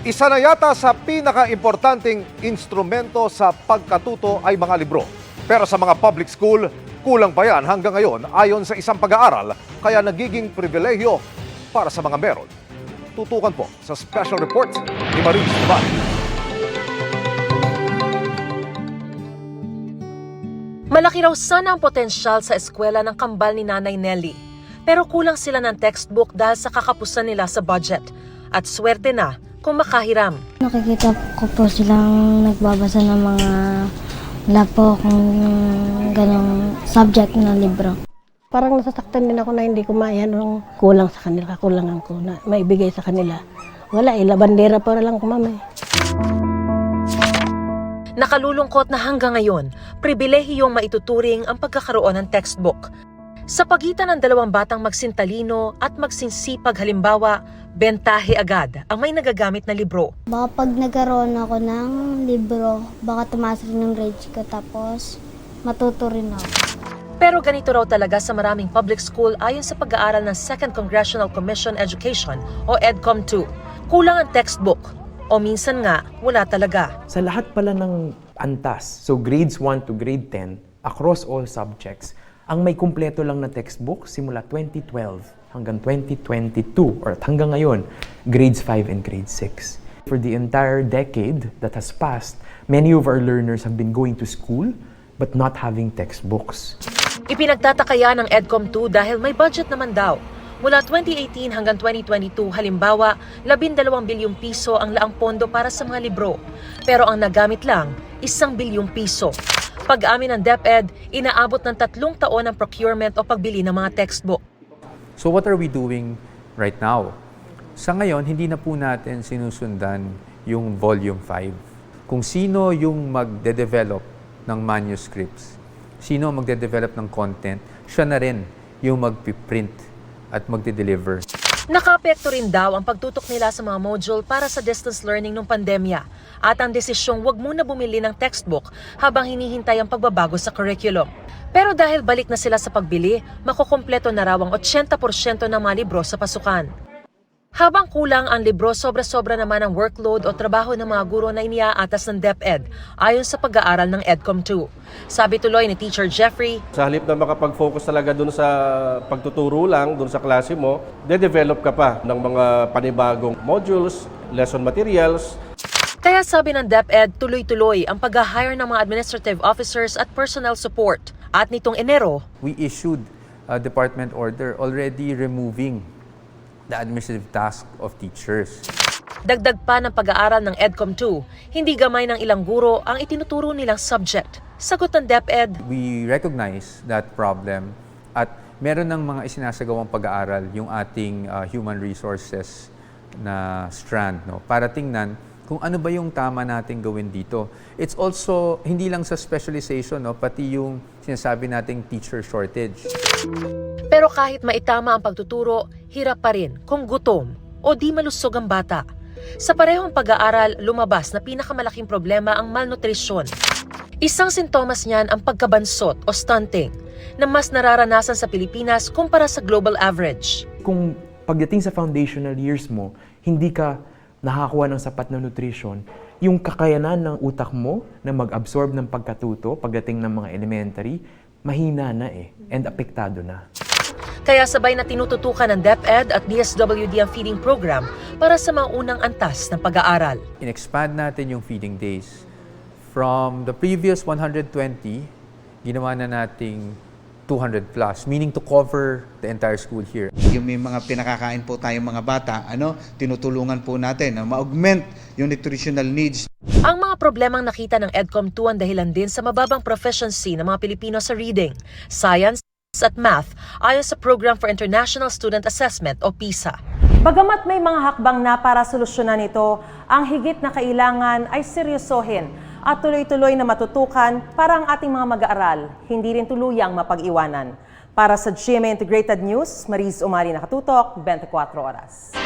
Isa na yata sa pinaka-importanting instrumento sa pagkatuto ay mga libro. Pero sa mga public school, kulang pa yan hanggang ngayon ayon sa isang pag-aaral kaya nagiging pribilehyo para sa mga meron. Tutukan po sa special report ni Maris Duval. Malaki raw sana ang potensyal sa eskwela ng kambal ni Nanay Nelly. Pero kulang sila ng textbook dahil sa kakapusan nila sa budget. At swerte na kung makahiram. Nakikita ko po silang nagbabasa ng mga wala po akong ganong subject na libro. Parang nasasaktan din ako na hindi ko mayan ng kulang sa kanila, kakulangan ko na maibigay sa kanila. Wala eh, labandera para lang ko mama eh. Nakalulungkot na hanggang ngayon, pribilehiyong maituturing ang pagkakaroon ng textbook. Sa pagitan ng dalawang batang magsintalino at magsinsipag halimbawa, bentahe agad ang may nagagamit na libro. Baka pag nagkaroon ako ng libro, baka tumaas rin ng grades ko tapos matuto rin ako. Pero ganito raw talaga sa maraming public school ayon sa pag-aaral ng Second Congressional Commission Education o EDCOM2. Kulang ang textbook o minsan nga wala talaga. Sa lahat pala ng antas, so grades 1 to grade 10, across all subjects, ang may kumpleto lang na textbook simula 2012 hanggang 2022 or hanggang ngayon, grades 5 and grade 6. For the entire decade that has passed, many of our learners have been going to school but not having textbooks. Ipinagtatakaya ng EDCOM2 dahil may budget naman daw. Mula 2018 hanggang 2022, halimbawa, 12 bilyong piso ang laang pondo para sa mga libro. Pero ang nagamit lang, isang bilyong piso. Pag-amin ng DepEd, inaabot ng tatlong taon ang procurement o pagbili ng mga textbook. So what are we doing right now? Sa ngayon, hindi na po natin sinusundan yung Volume 5. Kung sino yung magde-develop ng manuscripts, sino magde-develop ng content, siya na rin yung magpiprint at magde-deliver. Nakapekto rin daw ang pagtutok nila sa mga module para sa distance learning nung pandemya at ang desisyong wag muna bumili ng textbook habang hinihintay ang pagbabago sa curriculum. Pero dahil balik na sila sa pagbili, makukumpleto na raw ang 80% ng mga libro sa pasukan. Habang kulang ang libro, sobra-sobra naman ang workload o trabaho ng mga guro na iniaatas ng DepEd ayon sa pag-aaral ng EDCOM2. Sabi tuloy ni Teacher Jeffrey, Sa halip na makapag-focus talaga dun sa pagtuturo lang, dun sa klase mo, de-develop ka pa ng mga panibagong modules, lesson materials, Kaya sabi ng DepEd, tuloy-tuloy ang pag-hire ng mga administrative officers at personnel support. At nitong Enero, We issued a department order already removing the administrative task of teachers. dagdag pa ng pag-aaral ng EDCOM2, hindi gamay ng ilang guro ang itinuturo nilang subject. Sagot ng DepEd, We recognize that problem at meron ng mga isinasagawang pag-aaral yung ating uh, human resources na strand no para tingnan kung ano ba yung tama nating gawin dito. It's also hindi lang sa specialization no pati yung sinasabi nating teacher shortage. pero kahit maitama ang pagtuturo, hirap pa rin kung gutom o di malusog ang bata. Sa parehong pag-aaral, lumabas na pinakamalaking problema ang malnutrisyon. Isang sintomas niyan ang pagkabansot o stunting na mas nararanasan sa Pilipinas kumpara sa global average. Kung pagdating sa foundational years mo, hindi ka nakakuha ng sapat na nutrition, yung kakayanan ng utak mo na mag-absorb ng pagkatuto pagdating ng mga elementary, mahina na eh, and apektado na. Kaya sabay na tinututukan ng DepEd at DSWD ang feeding program para sa mga unang antas ng pag-aaral. In-expand natin yung feeding days. From the previous 120, ginawa na nating 200 plus, meaning to cover the entire school here. Yung may mga pinakakain po tayong mga bata, ano, tinutulungan po natin na ma-augment yung nutritional needs Ang mga problemang nakita ng EDCOM2 ang dahilan din sa mababang proficiency ng mga Pilipino sa reading, science at math ayon sa Program for International Student Assessment o PISA. Bagamat may mga hakbang na para solusyonan ito, ang higit na kailangan ay seryosohin at tuloy-tuloy na matutukan para ang ating mga mag-aaral hindi rin tuluyang mapag-iwanan. Para sa GMA Integrated News, Mariz Umari nakatutok, 24 oras.